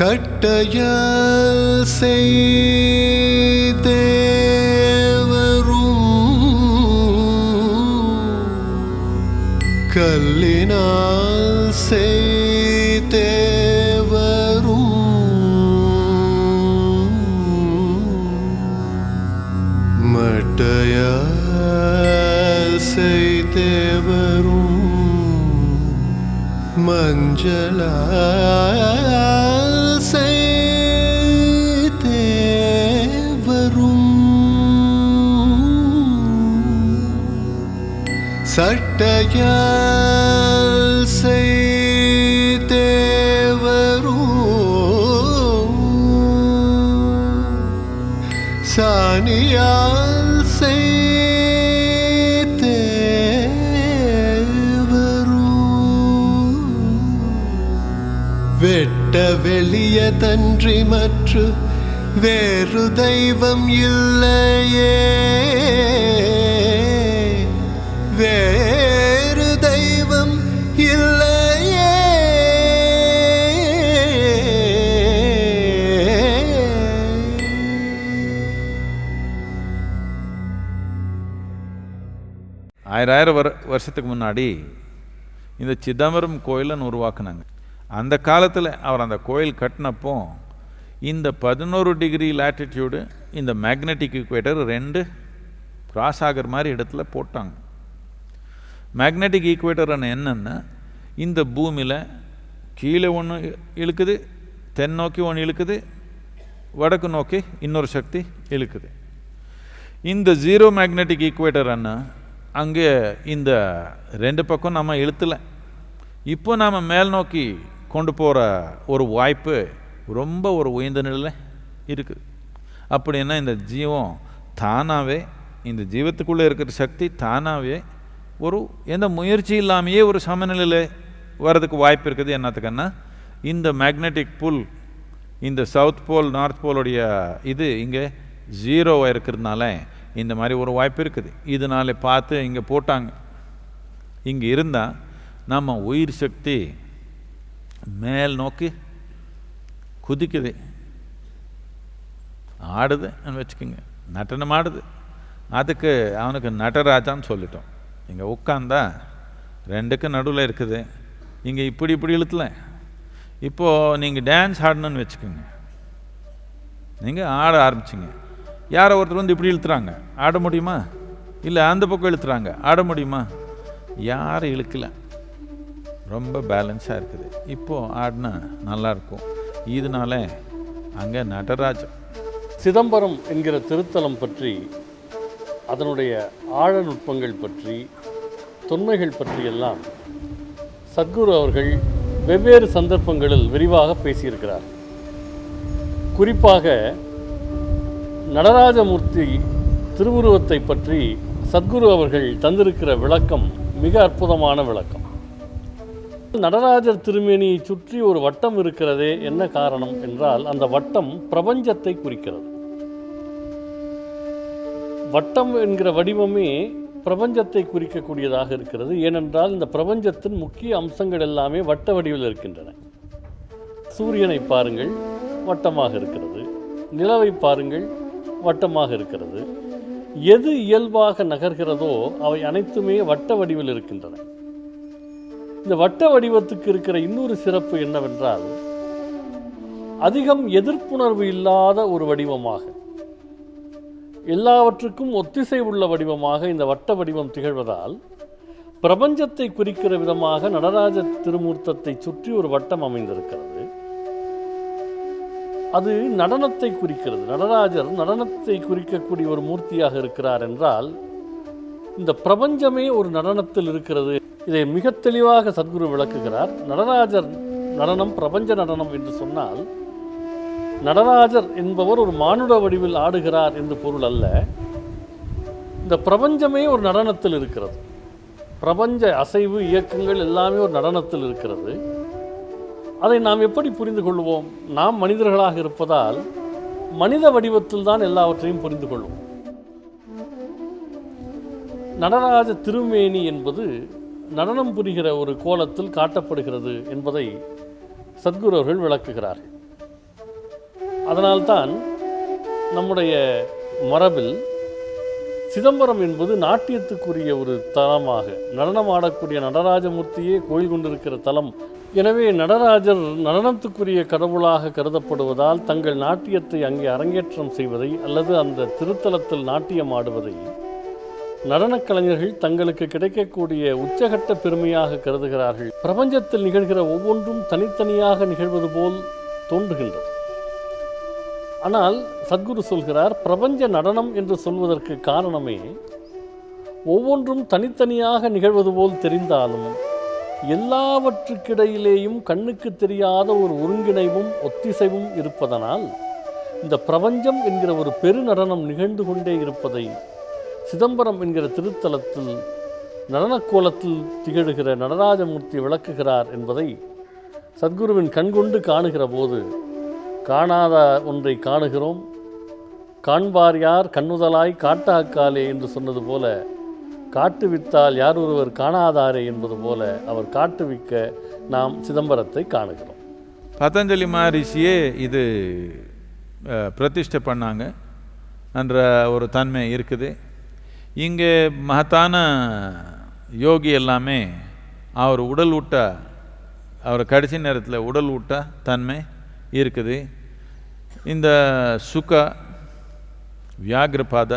கட்டையால் செய்தேவரும். கல்லினால் செய்தேவரும். மட்டைய செய்தேவரும். மஞ்சளால் சட்டையால் செய்தேவரும் சானியால் செய்தேவரும் வெட்ட வெளிய தன்றி மற்ற வேறு தெய்வம் இல்லையே. ஆயிரம் வர வருஷத்துக்கு முன்னாடி இந்த சிதம்பரம் கோயிலன்னு உருவாக்குனாங்க. அந்த காலத்தில் அவர் அந்த கோயில் கட்டினப்போ இந்த பதினோரு டிகிரி லேட்டிடியூடு இந்த மேக்னெட்டிக் ஈக்குவேட்டர் ரெண்டு கிராஸ் ஆகிற மாதிரி இடத்துல போட்டாங்க. மேக்னெட்டிக் ஈக்குவேட்டர் என்னன்னா இந்த பூமியில் கீழே ஒன்று இழுக்குது தென் நோக்கி ஒன்று இழுக்குது வடக்கு நோக்கி இன்னொரு சக்தி இழுக்குது. இந்த ஜீரோ மேக்னெட்டிக் ஈக்குவேட்டர் அண்ணா அங்கே இந்த ரெண்டு பக்கம் நம்ம இழுத்தலை. இப்போ நாம் மேல் நோக்கி கொண்டு போகிற ஒரு வாய்ப்பு ரொம்ப ஒரு உயர்ந்த நிலையில் இருக்குது அப்படின்னா இந்த ஜீவம் தானாகவே இந்த ஜீவத்துக்குள்ளே இருக்கிற சக்தி தானாகவே ஒரு எந்த முயற்சி இல்லாமையே ஒரு சமநிலையில் வர்றதுக்கு வாய்ப்பு இருக்குது. என்னத்துக்குன்னா இந்த மேக்னெட்டிக் புல் இந்த சவுத் போல் நார்த் போலுடைய இது இங்கே ஜீரோவாக இருக்கிறதுனால இந்த மாதிரி ஒரு வாய்ப்பு இருக்குது. இதனால் பார்த்து இங்கே போட்டாங்க. இங்கே இருந்தால் நம்ம உயிர் சக்தி மேல் நோக்கி குதிக்குது. ஆடுதுன்னு வச்சுக்கோங்க. நடனம் ஆடுது. அதுக்கு அவனுக்கு நடராஜான்னு சொல்லிட்டோம். இங்கே உட்காந்தா ரெண்டுக்கும் நடுவில் இருக்குது. இங்கே இப்படி இப்படி இழுத்துல. இப்போது நீங்கள் டான்ஸ் ஆடணும்னு வச்சுக்கோங்க. நீங்கள் ஆட ஆரம்பிச்சிங்க. யாரோ ஒருத்தர் வந்து இப்படி இழுத்துறாங்க. ஆட முடியுமா? இல்லை அந்த பக்கம் இழுத்துறாங்க. ஆட முடியுமா? யாரும் இழுக்கலை. ரொம்ப பேலன்ஸாக இருக்குது. இப்போது ஆடினா நல்லாயிருக்கும் இதனால அங்கே நடராஜன். சிதம்பரம் என்கிற திருத்தலம் பற்றி அதனுடைய ஆழ நுட்பங்கள் பற்றி தொன்மைகள் பற்றியெல்லாம் சத்குரு அவர்கள் வெவ்வேறு சந்தர்ப்பங்களில் விரிவாக பேசியிருக்கிறார். குறிப்பாக நடராஜமூர்த்தி திருவுருவத்தை பற்றி சத்குரு அவர்கள் தந்திருக்கிற விளக்கம் மிக அற்புதமான விளக்கம். நடராஜர் திருமேனியை சுற்றி ஒரு வட்டம் இருக்கிறதே என்ன காரணம் என்றால் அந்த வட்டம் பிரபஞ்சத்தை குறிக்கிறது. வட்டம் என்கிற வடிவமே பிரபஞ்சத்தை குறிக்கக்கூடியதாக இருக்கிறது. ஏனென்றால் இந்த பிரபஞ்சத்தின் முக்கிய அம்சங்கள் எல்லாமே வட்ட வடிவில் இருக்கின்றன. சூரியனை பாருங்கள் வட்டமாக இருக்கிறது. நிலவை பாருங்கள் வட்டமாக இருக்கிறது. எது இயல்பாக நகர்கிறதோ அவை அனைத்துமே வட்ட வடிவில் இருக்கின்றன. இந்த வட்ட வடிவத்துக்கு இருக்கிற இன்னொரு சிறப்பு என்னவென்றால் அதிகம் எதிர்ப்புணர்வு இல்லாத ஒரு வடிவமாக எல்லாவற்றுக்கும் ஒத்திசை உள்ள வடிவமாக இந்த வட்ட வடிவம் திகழ்வதால் பிரபஞ்சத்தை குறிக்கிற விதமாக நடராஜ திருமூர்த்தத்தை சுற்றி ஒரு வட்டம் அமைந்திருக்கிறது. அது நடனத்தை குறிக்கிறது. நடராஜர் நடனத்தை குறிக்கக்கூடிய ஒரு மூர்த்தியாக இருக்கிறார் என்றால் இந்த பிரபஞ்சமே ஒரு நடனத்தில் இருக்கிறது. இதை மிக தெளிவாக சத்குரு விளக்குகிறார். நடராஜர் நடனம் பிரபஞ்ச நடனம் என்று சொன்னால் நடராஜர் என்பவர் ஒரு மானுட வடிவில் ஆடுகிறார் என்று பொருள் அல்ல. இந்த பிரபஞ்சமே ஒரு நடனத்தில் இருக்கிறது. பிரபஞ்ச அசைவு இயக்கங்கள் எல்லாமே ஒரு நடனத்தில் இருக்கிறது. அதை நாம் எப்படி புரிந்து கொள்வோம்? நாம் மனிதர்களாக இருப்பதால் மனித வடிவத்தில் தான் எல்லாவற்றையும் புரிந்து கொள்வோம். நடராஜ திருமேனி என்பது நடனம் புரிகிற ஒரு கோலத்தில் காட்டப்படுகிறது என்பதை சத்குரு அவர்கள் விளக்குகிறார்கள். அதனால்தான் நம்முடைய மரபில் சிதம்பரம் என்பது நாட்டியத்துக்குரிய ஒரு தலமாக நடனமாடக்கூடிய நடராஜமூர்த்தியே கோயில் கொண்டிருக்கிற தலம் எனவே நடராஜர் நடனத்துக்குரிய கடவுளாக கருதப்படுவதால் தங்கள் நாட்டியத்தை அங்கே அரங்கேற்றம் செய்வதை அல்லது அந்த திருத்தலத்தில் நாட்டியம் ஆடுவதை நடனக் கலைஞர்கள் தங்களுக்கு கிடைக்கக்கூடிய உச்சகட்ட பெருமையாக கருதுகிறார்கள். பிரபஞ்சத்தில் நிகழ்கிற ஒவ்வொன்றும் தனித்தனியாக நிகழ்வது போல் தோன்றுகின்றது. ஆனால் சத்குரு சொல்கிறார் பிரபஞ்ச நடனம் என்று சொல்வதற்கு காரணமே ஒவ்வொன்றும் தனித்தனியாக நிகழ்வது போல் தெரிந்தாலும் எல்லாவற்றுக்கிடையிலேயும் கண்ணுக்கு தெரியாத ஒரு ஒருங்கிணைவும் ஒத்திசைவும் இருப்பதனால் இந்த பிரபஞ்சம் என்கிற ஒரு பெருநடனம் நிகழ்ந்து கொண்டே இருப்பதை சிதம்பரம் என்கிற திருத்தலத்தில் நடனக் கோலத்தில் திகழுகிற நடராஜமூர்த்தி விளக்குகிறார் என்பதை சத்குருவின் கண்கொண்டு காணுகிற போது காணாத ஒன்றை காணுகிறோம். காண்பார் யார் கண்ணுதலாய் காட்டாக்காலே என்று சொன்னது போல காட்டு வித்தால் யார் ஒருவர் காணாதாரே என்பது போல அவர் காட்டுவிக்க நாம் சிதம்பரத்தை காணுகிறோம். பதஞ்சலி மகரிஷியே இது பிரதிஷ்டை பண்ணாங்க என்ற ஒரு தன்மை இருக்குது. இங்கே மகத்தான யோகி எல்லாமே அவர் உடல் ஊட்ட அவர் கடைசி நேரத்தில் உடல் ஊட்ட தன்மை இருக்குது. இந்த சுக வியாகிரபாத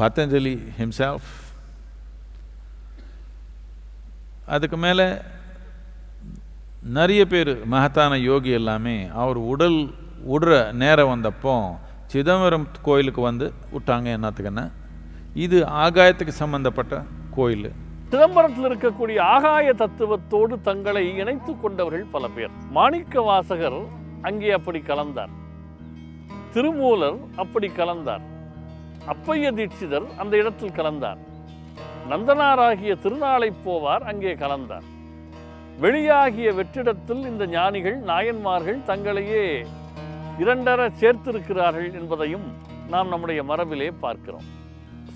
பதஞ்சலி ஹிம்செல்ஃப் அதுக்கு மேலே நிறைய பேர் மகத்தான யோகி எல்லாமே அவர் உடல் விடுற நேரம் வந்தப்போ சிதம்பரம் கோயிலுக்கு வந்து விட்டாங்க என்னத்துக்குன்னா இது ஆகாயத்துக்கு சம்பந்தப்பட்ட கோயில். சிதம்பரத்தில் இருக்கக்கூடிய ஆகாய தத்துவத்தோடு தங்களை இணைத்து கொண்டவர்கள் பல பேர். மாணிக்க வாசகர் அங்கே அப்படி கலந்தார். திருமூலர் அப்படி கலந்தார். அப்பைய தீட்சிதர் அந்த இடத்தில் கலந்தார். நந்தனாராகிய திருநாளை போவார் அங்கே கலந்தார். வெளியாகிய வெற்றிடத்தில் இந்த ஞானிகள் நாயன்மார்கள் தங்களையே இரண்டர சேர்த்திருக்கிறார்கள் என்பதையும் நாம் நம்முடைய மரபிலே பார்க்கிறோம்.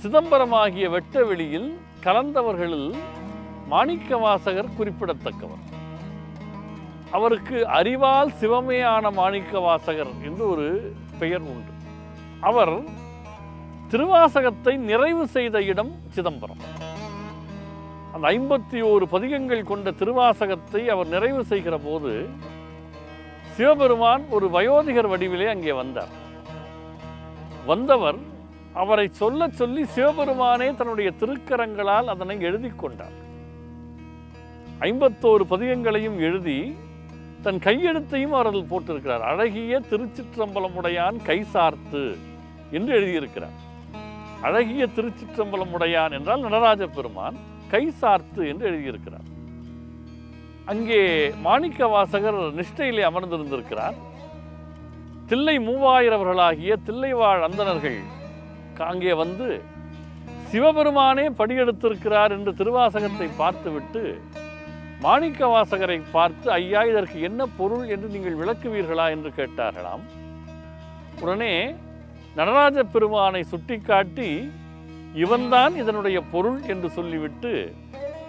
சிதம்பரமாகிய வெட்ட வெளியில் கலந்தவர்களில் மாணிக்க வாசகர் குறிப்பிடத்தக்கவர். அவருக்கு அறிவால் சிவமேயான மாணிக்க வாசகர் என்று ஒரு பெயர் உண்டு. அவர் திருவாசகத்தை நிறைவு செய்த இடம் சிதம்பரம். அந்த ஐம்பத்தி ஓரு பதிகங்கள் கொண்ட திருவாசகத்தை அவர் நிறைவு செய்கிற போது சிவபெருமான் ஒரு வயோதிகர் வடிவிலே அங்கே வந்தார். வந்தவர் அவரை சொல்ல சொல்லி சிவபெருமானே தன்னுடைய திருக்கரங்களால் அதனை எழுதி கொண்டார். ஐம்பத்தோரு பதிகங்களையும் எழுதி தன் கையெழுத்தையும் அவர்கள் போட்டிருக்கிறார். அழகிய திருச்சிற்றம்பலமுடையான் கை சார்த்து என்று எழுதியிருக்கிறார். அழகிய திருச்சிற்றம்பலம் உடையான் என்றால் நடராஜ பெருமான் கை சார்த்து என்று எழுதியிருக்கிறார். அங்கே மாணிக்க வாசகர் நிஷ்டையிலே அமர்ந்திருந்திருக்கிறார். தில்லை மூவாயிரவர்களாகிய தில்லைவாழ் அந்தணர்கள் அங்கே வந்து சிவபெருமானே படியெடுத்திருக்கிறார் என்று திருவாசகத்தை பார்த்துவிட்டு மாணிக்க வாசகரை பார்த்து ஐயா இதற்கு என்ன பொருள் என்று நீங்கள் விளக்குவீர்களா? என்று கேட்டார்களாம். உடனே நடராஜ பெருமானை சுட்டிக்காட்டி இவன்தான் இதனுடைய பொருள் என்று சொல்லிவிட்டு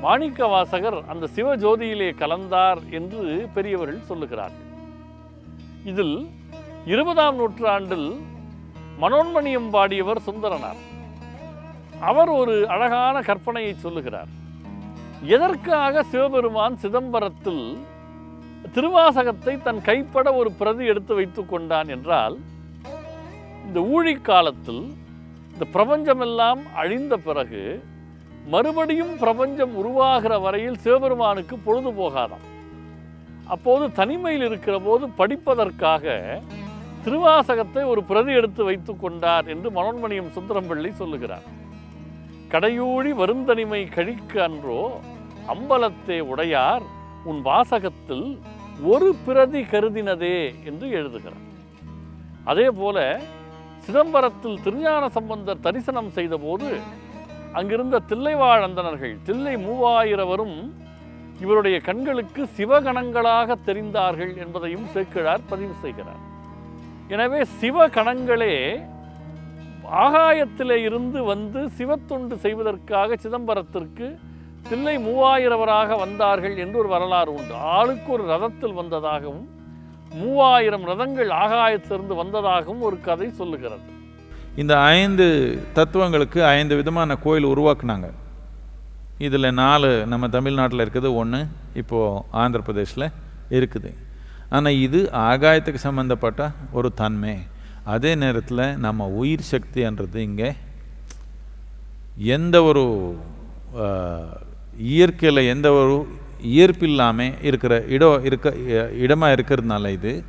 மாணிக்க வாசகர் அந்த சிவஜோதியிலே கலந்தார் என்று பெரியவர்கள் சொல்லுகிறார்கள். இதில் இருபதாம் நூற்றாண்டில் மனோன்மணியம் பாடியவர் சுந்தரனார். அவர் ஒரு அழகான கற்பனையை சொல்லுகிறார். எதற்காக சிவபெருமான் சிதம்பரத்தில் திருவாசகத்தை தன் கைப்பட ஒரு பிரதி எடுத்து வைத்துக்கொண்டான் என்றால் இந்த ஊழிக் காலத்தில் இந்த பிரபஞ்சமெல்லாம் அழிந்த பிறகு மறுபடியும் பிரபஞ்சம் உருவாகிற வரையில் சிவபெருமானுக்கு பொழுது போகாதாம். அப்போது தனிமையில் இருக்கிற போது படிப்பதற்காக திருவாசகத்தை ஒரு பிரதி எடுத்து வைத்துக் கொண்டார் என்று மனோன்மணியம் சுந்தரம்பிள்ளை சொல்லுகிறார். கடையூழி வருந்தனிமை கழிக்க அன்றோ அம்பலத்தே உடையார் உன் வாசகத்தில் ஒரு பிரதி கருதினதே என்று எழுதுகிறார். அதே போல சிதம்பரத்தில் திருஞான சம்பந்தர் தரிசனம் செய்தபோது அங்கிருந்த தில்லைவாழந்தனர்கள் தில்லை மூவாயிரவரும் இவருடைய கண்களுக்கு சிவகணங்களாக தெரிந்தார்கள் என்பதையும் சேக்கிழார் பதிவு செய்கிறார். எனவே சிவகணங்களே ஆகாயத்திலே இருந்து வந்து சிவத்தொண்டு செய்வதற்காக சிதம்பரத்திற்கு தில்லை மூவாயிரவராக வந்தார்கள் என்று ஒரு வரலாறு உண்டு. ஆளுக்கு ஒரு ரதத்தில் வந்ததாகவும் மூவாயிரம் ரதங்கள் ஆகாயத்திலிருந்து வந்ததாகவும் ஒரு கதை சொல்லுகிறது. இந்த ஐந்து தத்துவங்களுக்கு ஐந்து விதமான கோயில் உருவாக்குனாங்க. இதில் நாலு நம்ம தமிழ்நாட்டில் இருக்குது ஒன்று இப்போது ஆந்திர பிரதேஷில் இருக்குது. ஆனால் இது ஆகாயத்துக்கு சம்மந்தப்பட்ட ஒரு தன்மை. அதே நேரத்தில் நம்ம உயிர் சக்தின்றது இங்கே எந்த ஒரு இயற்கையில் எந்த ஒரு ஈர்ப்பில்லாமல் இருக்கிற இடம் இருக்க இடமாக இருக்கிறதுனால இது.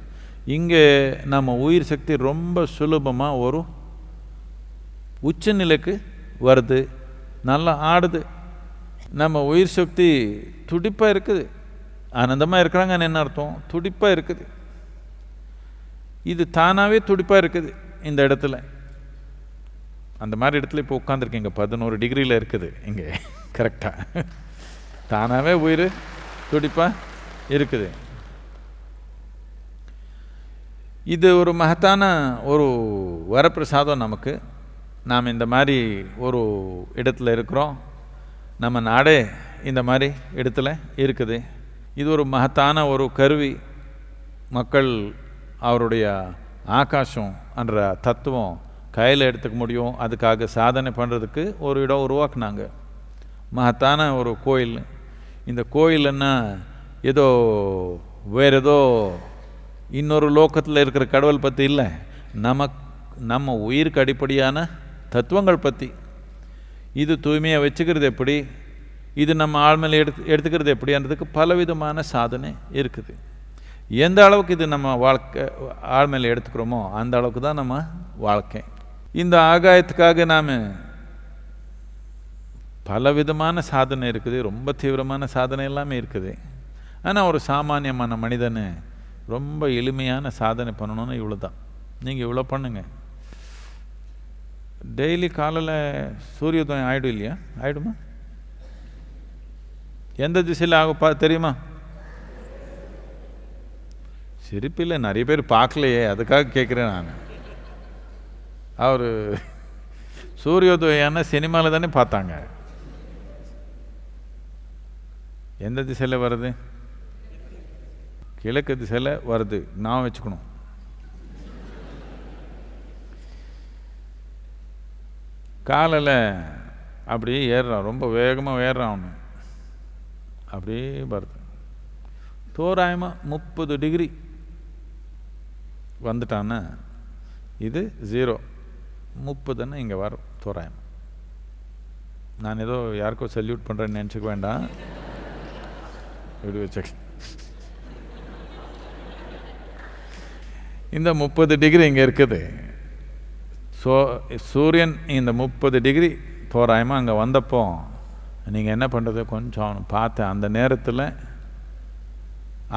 இங்கே நம்ம உயிர் சக்தி ரொம்ப சுலபமாக ஒரு உச்சநிலைக்கு வருது. நல்லா ஆடுது. நம்ம உயிர் சக்தி துடிப்பாக இருக்குது. ஆனந்தமாக இருக்கிறாங்கன்னு என்ன அர்த்தம்? துடிப்பாக இருக்குது. இது தானாகவே துடிப்பாக இருக்குது இந்த இடத்துல. அந்த மாதிரி இடத்துல இப்போ உட்காந்துருக்கீங்க பதினோரு டிகிரியில் இருக்குது இங்கே. கரெக்டாக தானாகவே உயிர் துடிப்பாக இருக்குது. இது ஒரு மகத்தான ஒரு வரப்பிரசாதம் நமக்கு. நாம் இந்த மாதிரி ஒரு இடத்துல இருக்கிறோம். நம்ம நாடே இந்த மாதிரி இடத்துல இருக்குது. இது ஒரு மகத்தான ஒரு கருவி. மக்கள் அவருடைய ஆகாசம் என்ற தத்துவம் கையில் எடுத்துக்க முடியும். அதுக்காக சாதனை பண்ணுறதுக்கு ஒரு இடம் உருவாக்குனாங்க. மகத்தான ஒரு கோயில். இந்த கோயில்னா ஏதோ வேற ஏதோ இன்னொரு லோக்கத்தில் இருக்கிற கடவுள் பற்றி இல்லை. நமக் நம்ம உயிருக்கு அடிப்படையான தத்துவங்கள் பற்றி இது தூய்மையாக வச்சுக்கிறது எப்படி? இது நம்ம ஆழ்மையில் எடுத்து எடுத்துக்கிறது எப்படின்றதுக்கு பலவிதமான சாதனை இருக்குது. எந்த அளவுக்கு இது நம்ம வாழ்க்கை ஆழ்மையில் எடுத்துக்கிறோமோ அந்த அளவுக்கு தான் நம்ம வாழ்க்கை. இந்த ஆகாயத்துக்காக நாம் பலவிதமான சாதனை இருக்குது ரொம்ப தீவிரமான சாதனை எல்லாமே இருக்குது. ஆனால் ஒரு சாமானியமான மனிதன் ரொம்ப எளிமையான சாதனை பண்ணணும்னு இவ்வளோ தான் நீங்கள் இவ்வளோ பண்ணுங்க. டெய்லி காலையில் சூரியோதயம் ஆகிடும் இல்லையா? ஆகிடுமா எந்த திசையில் ஆகும் பா தெரியுமா? சிரிப்பில்லை நிறைய பேர் பார்க்கலையே அதுக்காக கேட்குறேன் நான். அவர் சூரியோதயான சினிமாவில் தானே பார்த்தாங்க. எந்த திசையில் வருது? கிழக்கு திசையில் வருது. நான் வச்சுக்கணும். காலையில் அப்படியே ஏறுறான். ரொம்ப வேகமாக ஏறுறான் அவனு. அப்படியே வருது தோராயமாக முப்பது டிகிரி வந்துட்டான்னா இது ஜீரோ முப்பதுன்னு இங்கே வரும். தோராயம். நான் ஏதோ யாருக்கோ சல்யூட் பண்ணுறேன்னு நினச்சிக்க வேண்டாம். இப்படி வச்ச இந்த முப்பது டிகிரி இங்கே இருக்குது. ஸோ சூரியன் இந்த முப்பது டிகிரி தோராயமாக அங்கே வந்தப்போ நீங்கள் என்ன பண்ணுறது கொஞ்சம் பார்த்து அந்த நேரத்தில்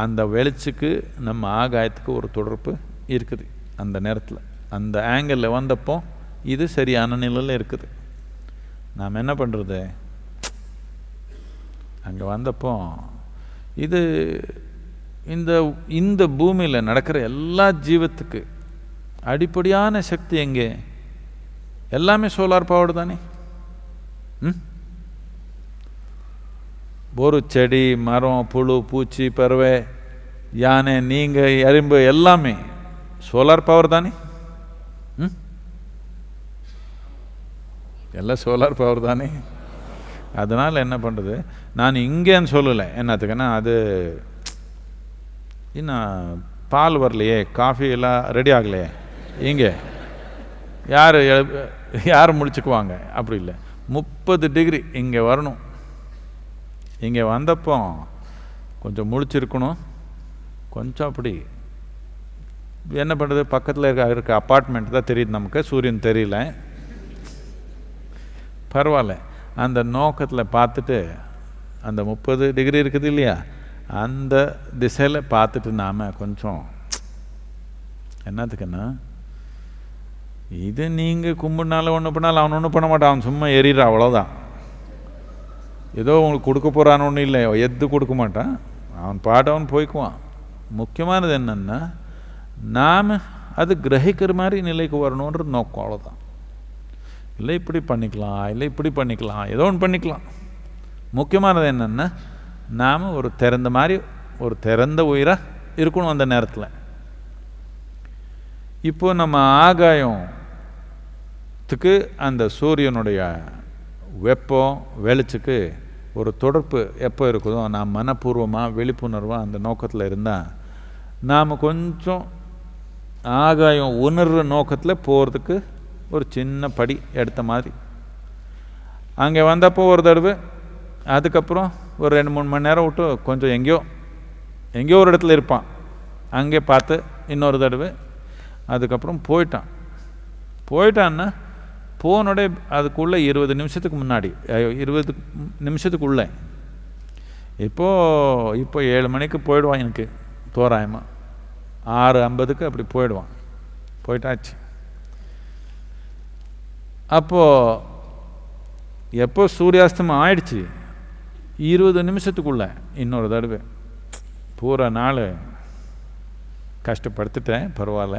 அந்த வெளிச்சுக்கு நம்ம ஆகாயத்துக்கு ஒரு தொடர்பு இருக்குது. அந்த நேரத்தில். அந்த ஆங்கிளில் வந்தப்போ இது சரியான நிலையில் இருக்குது. நாம் என்ன பண்ணுறது அங்கே வந்தப்போ இது இந்த இந்த பூமியில் நடக்கிற எல்லா ஜீவத்துக்கு அடிப்படையான சக்தி எங்கே? எல்லாமே சோலார் பவர் தானே? ம்? ஒரு செடி மரம் புழு பூச்சி பறவை யானை நீங்கள் எறும்பு எல்லாமே சோலார் பவர் தானே? ம்? எல்லாம் சோலார் பவர் தானே? அதனால் என்ன பண்ணுறது நான் இங்கேன்னு சொல்லலை. என்னத்துக்குன்னா அது இன்னும் பால் வரலையே காஃபி எல்லாம் ரெடி ஆகலையே. இங்கே. யார் யார் முடிச்சுக்குவாங்க? அப்படி இல்லை. முப்பது டிகிரி இங்கே வரணும். இங்கே வந்தப்போ கொஞ்சம் முழிச்சிருக்கணும் கொஞ்சம் அப்படி என்ன பண்ணுறது? பக்கத்தில் இருக்க இருக்க அப்பார்ட்மெண்ட் தான் தெரியுது நமக்கு. சூரியன் தெரியல. பரவாயில்ல. அந்த நோக்கத்தில் பார்த்துட்டு அந்த முப்பது டிகிரி இருக்குது இல்லையா? அந்த திசையில் பார்த்துட்டு நாம் கொஞ்சம் என்னத்துக்குன்னா இது நீங்கள் கும்பிட்னால ஒன்று பண்ணாலும் அவன் ஒன்றும் பண்ண மாட்டான். அவன் சும்மா எறிகிறான் அவ்வளோதான் ஏதோ உங்களுக்கு கொடுக்க போகிறான்னு ஒன்றும் இல்லை எது கொடுக்க மாட்டான். அவன் பாட்டு அவன் போய்க்குவான். முக்கியமானது என்னென்னா நாம் அது கிரகிக்கிற மாதிரி நிலைக்கு வரணுன்றது நோக்கம் அவ்வளோதான் இல்லை இப்படி பண்ணிக்கலாம் இல்லை இப்படி பண்ணிக்கலாம் ஏதோ ஒன்று பண்ணிக்கலாம். முக்கியமானது என்னென்னா நாம் ஒரு திறந்த மாதிரி ஒரு திறந்த உயிராக இருக்கணும் அந்த நேரத்தில். இப்போது நம்ம ஆகாயத்துக்கு அந்த சூரியனுடைய வெப்பம் வெளிச்சுக்கு ஒரு தொடர்பு எப்போ இருக்குதோ நாம் மனப்பூர்வமாக விழிப்புணர்வாக அந்த நோக்கத்தில் இருந்தால் நாம் கொஞ்சம் ஆகாயம் உணர்ற நோக்கத்தில் போகிறதுக்கு ஒரு சின்ன படி எடுத்த மாதிரி. அங்கே வந்தப்போ ஒரு தடவை அதுக்கப்புறம் ஒரு ரெண்டு மூணு மணி நேரம் விட்டு கொஞ்சம் எங்கேயோ எங்கேயோ ஒரு இடத்துல இருப்பான். அங்கே பார்த்து இன்னொரு தடவை அதுக்கப்புறம் போயிட்டான். போயிட்டான்னா போனோட அதுக்குள்ளே இருபது நிமிஷத்துக்கு முன்னாடி இருபது நிமிஷத்துக்குள்ளே. இப்போது இப்போ ஏழு மணிக்கு போயிடுவான் எனக்கு தோராயமாக ஆறு ஐம்பதுக்கு அப்படி போயிடுவான். போயிட்டாச்சு. அப்போது எப்போ சூரியாஸ்தமம் ஆயிடுச்சு இருபது நிமிஷத்துக்குள்ள இன்னொரு தடவை. பூரா நாள் கஷ்டப்படுத்திட்டேன் பரவாயில்ல.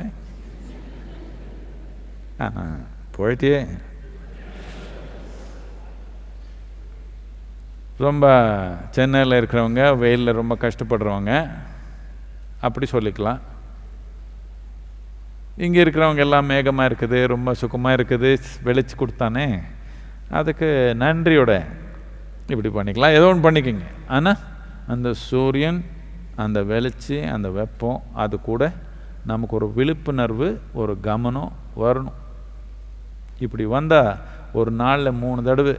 ஆனால் போயிட்டே ரொம்ப சென்னையில் இருக்கிறவங்க வெயிலில் ரொம்ப கஷ்டப்படுறவங்க அப்படி சொல்லிக்கலாம். இங்கே இருக்கிறவங்க எல்லாம் மேகமாக இருக்குது ரொம்ப சுகமாக இருக்குது வெளிச்சு கொடுத்தானே. அதுக்கு நன்றியோட இப்படி பண்ணிக்கலாம். ஏதோ ஒன்று பண்ணிக்கோங்க. ஆனால் அந்த சூரியன் அந்த வெளிச்சி அந்த வெப்பம் அது கூட நமக்கு ஒரு விழிப்புணர்வு ஒரு கவனம் வரணும். இப்படி வந்தால் ஒரு நாளில் மூணு தடவை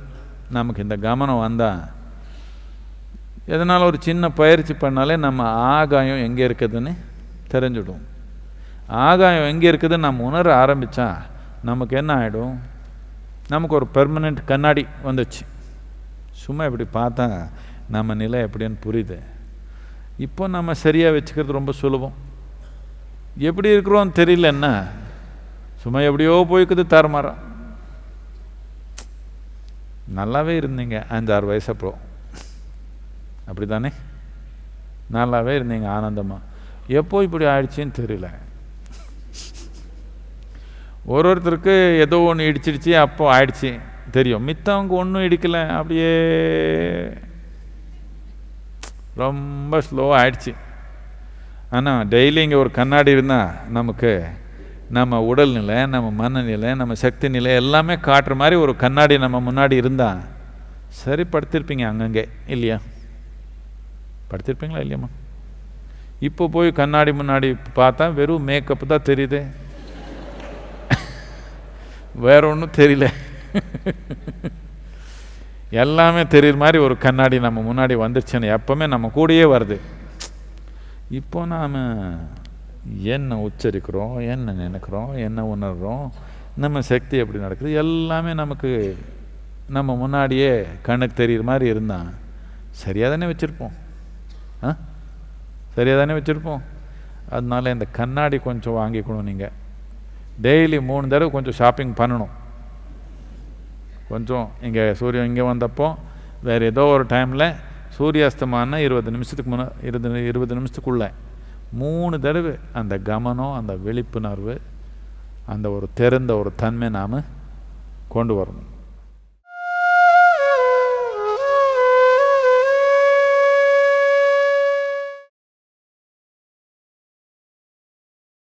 நமக்கு இந்த கவனம் வந்தால் எதனால் ஒரு சின்ன பயிற்சி பண்ணாலே நம்ம ஆகாயம் எங்கே இருக்குதுன்னு தெரிஞ்சிடும். ஆகாயம் எங்கே இருக்குதுன்னு நம்ம உணர ஆரம்பித்தா நமக்கு என்ன ஆகிடும் நமக்கு ஒரு பெர்மனெண்ட் கண்ணாடி வந்துச்சு. சும்மா இப்படி பார்த்தா நம்ம நிலை எப்படின்னு புரியுது. இப்போ நம்ம சரியாக வச்சுக்கிறது ரொம்ப சுலபம். எப்படி இருக்கிறோம் தெரியலன்னா சும்மா எப்படியோ போய்க்குது தரமாறம் நல்லாவே இருந்தீங்க அஞ்சாறு வயசு அப்புறம். அப்படி தானே நல்லாவே இருந்தீங்க ஆனந்தமாக எப்போ இப்படி ஆயிடுச்சின்னு தெரியல. ஒரு ஒருத்தருக்கு ஏதோ ஒன்று இடிச்சிடுச்சு அப்போ ஆயிடுச்சு. தெரியும். மித்தவங்க ஒன்றும் இடிக்கலை அப்படியே ரொம்ப ஸ்லோவாக ஆயிடுச்சு. ஆனால் டெய்லி இங்கே ஒரு கண்ணாடி இருந்தால் நமக்கு நம்ம உடல்நிலை நம்ம மனநிலை நம்ம சக்தி நிலை எல்லாமே காட்டுற மாதிரி ஒரு கண்ணாடி நம்ம முன்னாடி இருந்தால் சரி படுத்திருப்பீங்க அங்கங்கே இல்லையா? படுத்திருப்பீங்களா இல்லையாம்மா? இப்போ போய் கண்ணாடி முன்னாடி பார்த்தா வெறும் மேக்கப் தான் தெரியுது. வேற ஒன்றும் தெரியல. எல்லாமே தெரியுற மாதிரி ஒரு கண்ணாடி நம்ம முன்னாடி வந்துருச்சுன்னு எப்போவுமே நம்ம கூடயே வருது. இப்போ நாம் என்ன உச்சரிக்கிறோம் என்ன நினைக்கிறோம் என்ன உணர்கிறோம் நம்ம சக்தி எப்படி நடக்குது எல்லாமே நமக்கு நம்ம முன்னாடியே கண்ணுக்கு தெரியுற மாதிரி இருந்தால் சரியாக தானே வச்சுருப்போம். ஆ? சரியாக தானே வச்சுருப்போம். அதனால இந்த கண்ணாடி கொஞ்சம் வாங்கிக்கணும் நீங்கள் டெய்லி மூணு தடவை கொஞ்சம் ஷாப்பிங் பண்ணணும். கொஞ்சம் இங்கே சூரியன் இங்கே வந்தப்போ வேறு ஏதோ ஒரு டைமில் சூரியாஸ்தமான இருபது நிமிஷத்துக்கு முன்ன இருபது இருபது நிமிஷத்துக்குள்ளே மூணு தடவை அந்த கவனம் அந்த விழிப்புணர்வு அந்த ஒரு திறந்த ஒரு தன்மை நாம் கொண்டு வரணும்.